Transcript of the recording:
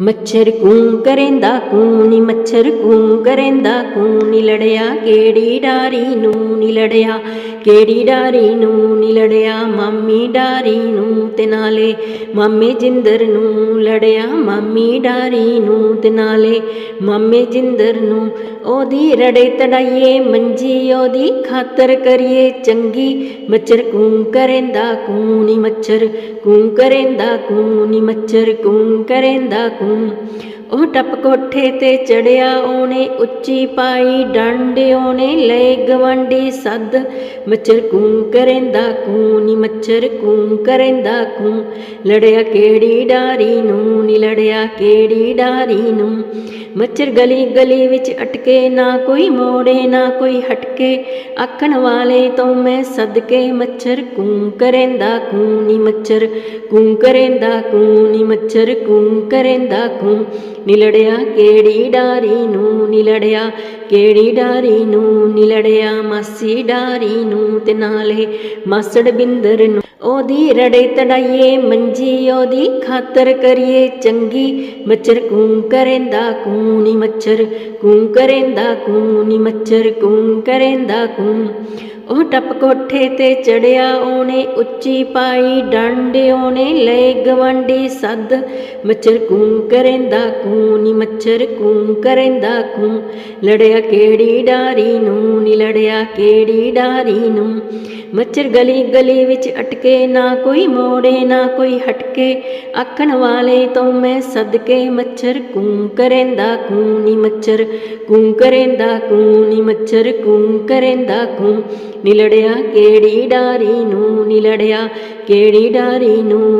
ਮੱਛਰ ਕੂੰ ਕਰੇਂਦਾ ਕੂੰ ਨੀ ਮੱਛਰ ਕੂੰ ਕਰੇਂਦਾ ਕੂੰ ਨੀ ਲੜਿਆ, ਕਿਹੜੀ ਡਾਰੀ ਨੂੰ ਨੀ ਲੜਿਆ, ਕਿਹੜੀ ਡਾਰੀ ਨੂੰ ਨੀ ਲੜਿਆ, ਮਾਮੀ ਡਾਰੀ ਨੂੰ ਤੇ ਨਾਲੇ, ਮਾਮੇ ਜਿੰਦਰ ਨੂੰ ਲੜਿਆ, ਮਾਮੀ ਡਾਰੀ ਨੂੰ ਤੇ ਨਾਲੇ, ਮਾਮੇ ਜਿੰਦਰ ਨੂੰ ਉਹਦੀ ਰੜੇ ਤੜਾਈਏ, ਮੰਜੀ ਉਹਦੀ ਖਾਤਰ ਕਰੀਏ, ਚੰਗੀ ਮੱਛਰ ਕੂੰ ਕਰੇਂਦਾ ਕੂੰ ਨੀ ਮੱਛਰ, ਕੂੰ ਕਰੇਂਦਾ ਕੂੰ ਨੀ ਮੱਛਰ, ਕੂੰ ਕਰੇਂਦਾ ਕੂੰ ਉਹ ਟੱਪ ਕੋਠੇ ਤੇ ਚੜਿਆ, ਉਹਨੇ ਉੱਚੀ ਪਾਈ ਡੰਡ, ਉਹਨੇ ਲੈ ਗਵੰਡੀ ਸੱਦ। ਮੱਛਰ ਕੂੰ ਕਰੇਂਦਾ ਕੂੰ, ਨੀ ਮੱਛਰ ਕੂੰ ਕਰੇਂਦਾ ਕੂੰ। ਲੜਿਆ ਕਿਹੜੀ ਡਾਰੀ ਨੂੰ, ਨੀ ਲੜਿਆ ਕਿਹੜੀ ਡਾਰੀ ਨੂੰ। ਮੱਛਰ ਗਲੀ ਗਲੀ ਵਿੱਚ ਅਟਕੇ, ਨਾ ਕੋਈ ਮੋੜੇ, ਨਾ ਕੋਈ ਹਟਕੇ। ਆਖਣ ਵਾਲੇ ਤੋਂ ਮੈਂ ਸਦਕੇ, ਮੱਛਰ ਕੂੰ ਕਰੇਂਦਾ ਕੂੰ, ਨੀ ਮੱਛਰ ਕੂੰ ਕਰੇਂਦਾ ਕੂੰ, ਨੀ ਮੱਛਰ ਕੂੰ ਕਰੇਂਦਾ ਕੂੰ। ਨੀ ਕਿਹੜੀ ਡਾਰੀ ਨੂੰ ਨੀ ਕਿਹੜੀ ਡਾਰੀ ਨੂੰ ਨੀ ਮਾਸੀ ਡਾਰੀ ਨੂੰ ਤੇ ਨਾਲੇ ਮਾਸੜ ਬਿੰਦਰ ਨੂੰ ਉਹਦੀ ਰੜੇ ਤੜਾਈਏ ਮੰਜੀ ਉਹਦੀ ਖਾਤਰ ਕਰੀਏ ਚੰਗੀ ਮੱਛਰ ਕੂੰ ਕਰੇਂਦਾ ਕੂੰ ਨੀ ਮੱਛਰ ਕੂੰ ਕਰੇਂਦਾ ਕੂੰ ਨੀ ਮੱਛਰ ਕੂੰ ਕਰੇਂਦਾ ਕੂੰ ਉਹ ਟੱਪ ਕੋਠੇ ਤੇ ਚੜਿਆ, ਉਹਨੇ ਉੱਚੀ ਪਾਈ ਡੰਡ, ਉਹਨੇ ਲੈ ਗਵੰਡੀ ਸੱਦ। ਮੱਛਰ ਕੂੰ ਕਰੇਂਦਾ ਕੂੰ, ਨੀ ਮੱਛਰ ਕੂੰ ਕਰੇਂਦਾ ਕੂੰ। ਲੜਿਆ ਕਿਹੜੀ ਡਾਰੀ ਨੂੰ, ਨੀ ਲੜਿਆ ਕਿਹੜੀ ਡਾਰੀ ਨੂੰ। ਮੱਛਰ ਗਲੀ ਗਲੀ ਵਿੱਚ ਅਟਕੇ, ਨਾ ਕੋਈ ਮੋੜੇ, ਨਾ ਕੋਈ ਹਟਕੇ। ਆਖਣ ਵਾਲੇ ਤੋਂ ਮੈਂ ਸਦਕੇ, ਮੱਛਰ ਕੂੰ ਕਰੇਂਦਾ ਕੂੰ, ਨੀ ਮੱਛਰ ਕੂੰ ਕਰੇਂਦਾ ਕੂੰ, ਨੀ ਮੱਛਰ ਕੂੰ ਕਰੇਂਦਾ ਕੂੰ। ਨੀਲੜਿਆ ਕਿਹੜੀ ਡਾਰੀ ਨੂੰ ਨੀਲੜਿਆ ਕਿਹੜੀ ਡਾਰੀ ਨੂੰ